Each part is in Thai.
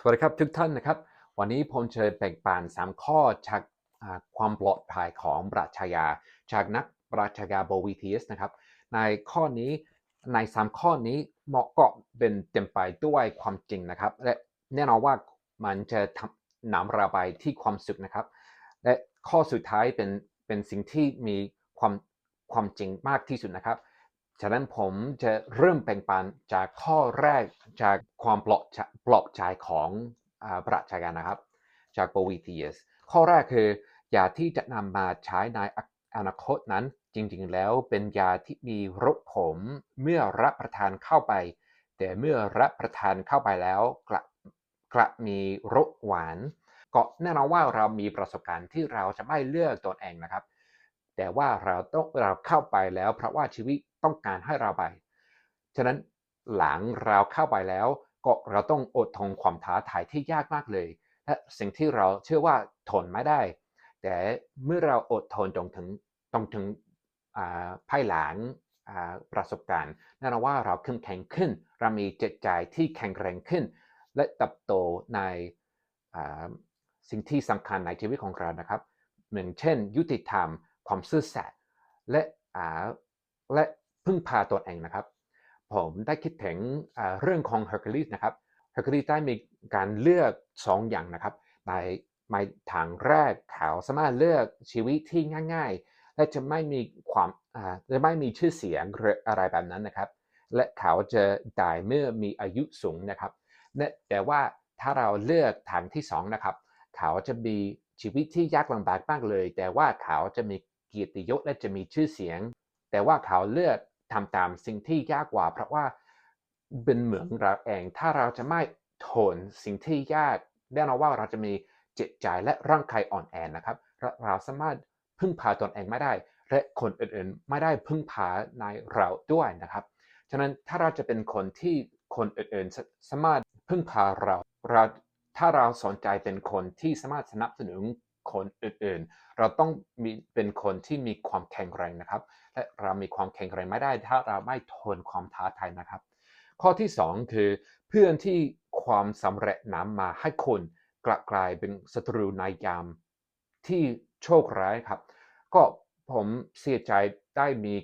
สวัสดีครับทุกท่านนะครับ วันนี้ผมเชิญแบ่งปัน3 ข้อจากความปลอดภัยของปรัชญาจากนักปรัชญาโบวีทีสนะครับ ในข้อนี้ใน 3 ข้อนี้เหมาะก็เป็นเต็มไปด้วยความจริงนะครับ และแน่นอนว่ามันจะทำนำเราไปที่ความสุขนะครับ และข้อสุดท้ายเป็นเป็นสิ่งที่มีความความจริงมากที่สุดนะครับ ฉะนั้นผมจะเริ่มแบ่งปันจากข้อแรกจากความปลอบใจปลอบใจของอปรัชญานะครับ จากโบวีทียสข้อแรกคือยาที่จะนำมาใช้ในอนาคตนั้นจริงๆ แล้วเป็นยาที่มีรสขมเมื่อรับประทานเข้าไป แต่เมื่อรับประทานเข้าไปแล้วกลับกลับมีรสหวาน ก็แน่นอนว่าเรามีประสบการณ์ที่เราจะไม่เลือกตัวเองนะครับ แต่ว่าเราต้องเราเข้าไปแล้วเพราะว่าชีวิต ต้องการให้เราไป ฉะนั้นหลังเราเข้าไปแล้ว ก็เราต้องอดทนความท้าทายที่ยากมากเลย และสิ่งที่เราเชื่อว่าทนไม่ได้ แต่เมื่อเราอดทนจนถึงต้องถึงภายหลังประสบการณ์แน่นอนว่าเราเข้มแข็งขึ้น เรามีจิตใจที่แข็งแรงขึ้น และเติบโตในสิ่งที่สำคัญในชีวิตของเรานะครับ เหมือนเช่น ยุติธรรม ความซื่อสัตย์และและ พึ่งพาตัวเองนะครับ ผมได้คิดถึงเรื่องของเฮอร์คิวลิสนะครับเฮอร์คิวลิสได้มีการเลือกสองอย่างนะครับในในทางแรกเขาสามารถเลือกชีวิตที่ง่ายๆ และจะไม่มีความจะไม่มีชื่อเสียงหรืออะไรแบบนั้นนะครับ และเขาจะตายเมื่อมีอายุสูงนะครับและแต่ว่าถ้าเราเลือกทางที่สองนะครับเขาจะมีชีวิตที่ยากลำบากมากเลย แต่ว่าเขาจะมีเกียรติยศและจะมีชื่อเสียง แต่ว่าเขาเลือก ทำตามสิ่งที่ยากกว่า เพราะว่าเป็นเหมือนเราเอง ถ้าเราจะไม่ทนสิ่งที่ยากแน่นอนว่าเราจะมีจิตใจและร่างกายอ่อนแอนะครับเราสามารถพึ่งพาตนเองไม่ได้ และคนอื่นๆไม่ได้พึ่งพาในเราด้วยนะครับ ฉะนั้นถ้าเราจะเป็นคนที่คนอื่นๆสามารถพึ่งพาเราเราถ้าเราสนใจเป็นคนที่สามารถสนับสนุน คนอื่นๆ เราต้องมีเป็นคนที่มีความแข็งแรงนะครับ และเรามีความแข็งแรงไม่ได้ถ้าเราไม่ทนความท้าทายนะครับ ข้อที่สองคือ เพื่อนที่ความสำเร็จนำมาให้คนกลับกลายเป็นศัตรูในยามที่โชคร้ายครับ ก็ผมเสียใจได้มี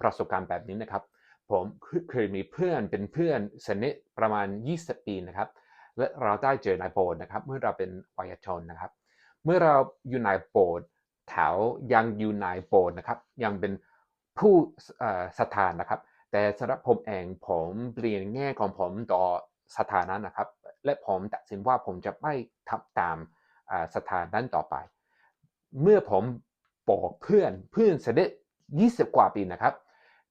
ประสบการณ์แบบนี้นะครับ ผมเคยมีเพื่อนเป็นเพื่อนสนิทประมาณ 20 ปีนะครับและเราได้เจอในโบสถ์นะครับ เมื่อเราเป็นวัยชนนะครับ เมื่อเราอยู่ในโบสถ์แถวยังอยู่ในโบสถ์นะครับ ยังเป็นผู้เอ่อศรัทธานนะครับ แต่สำหรับผมเองผมเปลี่ยนแง่ของผมต่อสถานะนะครับ และผมตัดสินว่าผมจะไม่ทำตามอ่าสถานนั้นต่อไป เมื่อผมบอกเพื่อนเพื่อนสนิท20 กว่าปีนะครับ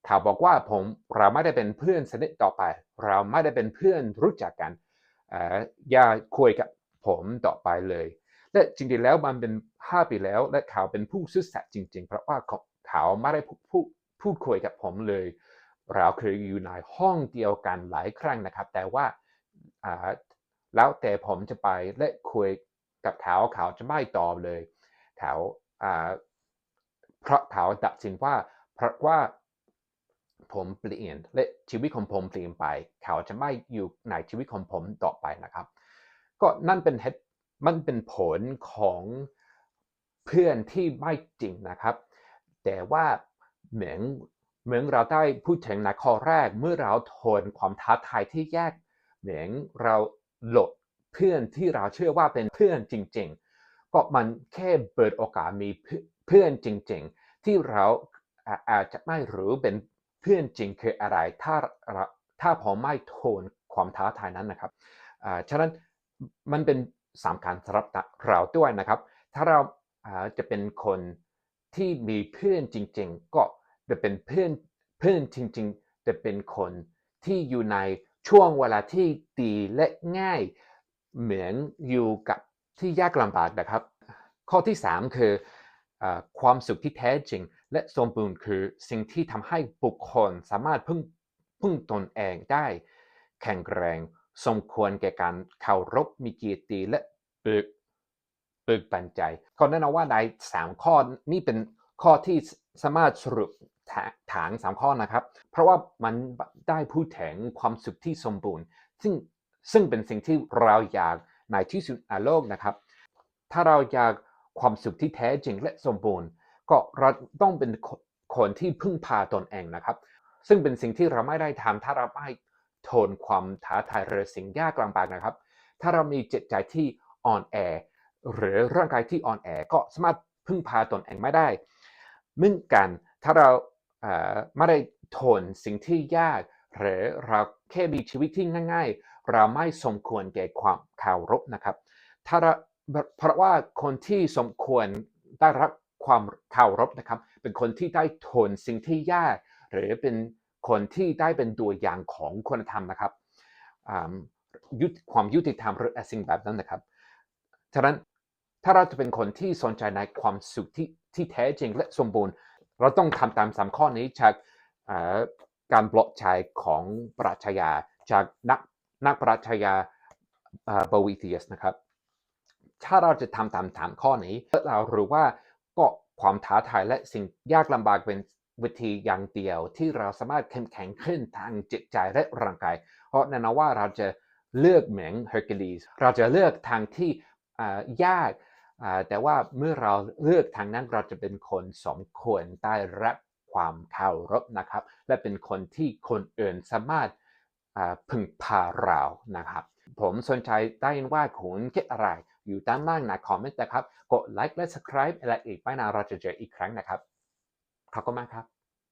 เขาบอกว่าผมเราไม่ได้เป็นเพื่อนสนิทต่อไป เราไม่ได้เป็นเพื่อนรู้จักกันอ่ออย่าคุยกับผมต่อไปเลย และจริงๆแล้วมันเป็น 5 ปีแล้ว และเขาเป็นผู้ซื่อสัตย์จริง ๆ เพราะว่าเขาไม่ได้พูดพูดคุยกับผมเลย เราเคยอยู่ในห้องเดียวกันหลายครั้งนะครับ แต่ว่าแล้วแต่ผมจะไปและคุยกับเขาเขาจะไม่ตอบเลยเขาอ่าเพราะเขาตัดสินว่าเพราะว่าผมเปลี่ยนและชีวิตของผมเปลี่ยนไป เขาจะไม่อยู่ในชีวิตของผมต่อไปนะครับ ก็นั่นเป็นเหตุ มันเป็นผลของเพื่อนที่ไม่จริงนะครับ แต่ว่าเหมือนเหมือนเราได้พูดถึงในข้อแรกเมื่อเราทนความท้าทายที่แยก เหมือนเราหลดเพื่อนที่เราเชื่อว่าเป็นเพื่อนจริง ๆ ก็มันแค่เปิดโอกาสมีเพื่อนจริง ๆ ที่เราอาอาจจะไม่รู้เป็นเพื่อนจริงคืออะไร ถ้าถ้าผมไม่ทนความท้าทายนั้นนะครับอ่าฉะนั้นมันเป็น สำคัญสำหรับเราด้วยนะครับ ถ้าเราจะเป็นคนที่มีเพื่อนจริง ๆ ก็จะเป็นเพื่อนเพื่อนจริง ๆ จะเป็นคนที่อยู่ในช่วงเวลาที่ดีและง่ายเหมือนอยู่กับที่ยากลำบากนะครับ ข้อที่ 3 คืออความสุขที่แท้จริง และสมบูรณ์คือสิ่งที่ทำให้บุคคลสามารถพึ่งพึ่งตนเองได้ แข็งแรง สมควรแก่การเคารพมีเกียรติและเบิกเบิกบันใจก็แน่นอนว่าในสามข้อนี่เป็นข้อที่สามารถสรุปถาถางสามข้อนะครับ เพราะว่ามันได้พูดถึงความสุขที่สมบูรณ์ ซึ่งซึ่งเป็นสิ่งที่เราอยากในที่สุดในโลกนะครับ ถ้าเราอยากความสุขที่แท้จริงและสมบูรณ์ ก็เราต้องเป็นคนคนที่พึ่งพาตนเองนะครับ ซึ่งเป็นสิ่งที่เราไม่ได้ทำถ้าเราไม่ ทนความท้าทายหรือสิ่งยากลำบากนะครับ ถ้าเรามีจิตใจที่อ่อนแอ หรือร่างกายที่อ่อนแอก็สามารถพึ่งพาตนเองไม่ได้เหมือนกันถ้าเราไม่ได้ทนสิ่งที่ยาก หรือเราแค่มีชีวิตที่ง่าย ๆ เราไม่สมควรแก่ความเคารพนะครับ ถ้าเราเพราะว่าคนที่สมควรได้รับความเคารพนะครับ เป็นคนที่ได้ทนสิ่งที่ยาก หรือเป็น คนที่ได้เป็นตัวอย่างของคุณธรรมนะครับความยุติธรรมหรือสิ่งแบบนั้นนะครับฉะนั้นถ้าเราจะเป็นคนที่สนใจในความสุขที่ที่แท้จริงและสมบูรณ์ เราต้องทำตามสามข้อนี้จากการปลดชายของปรัชญาจากนักนักปรัชญาบวิเทียสนะครับ ถ้าเราจะทำตามสามข้อนี้เรารู้ว่าก็ความท้าทายและสิ่งยากลำบากเป็น วิธีอย่างเดียวที่เราสามารถเข้มแข็งขึ้นทางจิตใจและร่างกาย เพราะแน่นอนว่าเราจะเลือกเหมือนเฮอร์คิวลีสเราจะเลือกทางที่ยากแต่ว่าเมื่อเราเลือกทางนั้นเราจะเป็นคนสมควรได้รับความเคารพนะครับ และเป็นคนที่คนอื่นสามารถพึ่งพาเรานะครับ ผมสนใจได้ยินว่าคุณคิดอะไร อยู่ด้านล่างในคอมเมนต์นะครับ กดไลค์และ subscribe และอีกไม่นานเราจะเจออีกครั้งนะครับ ขอบคุณมากครับ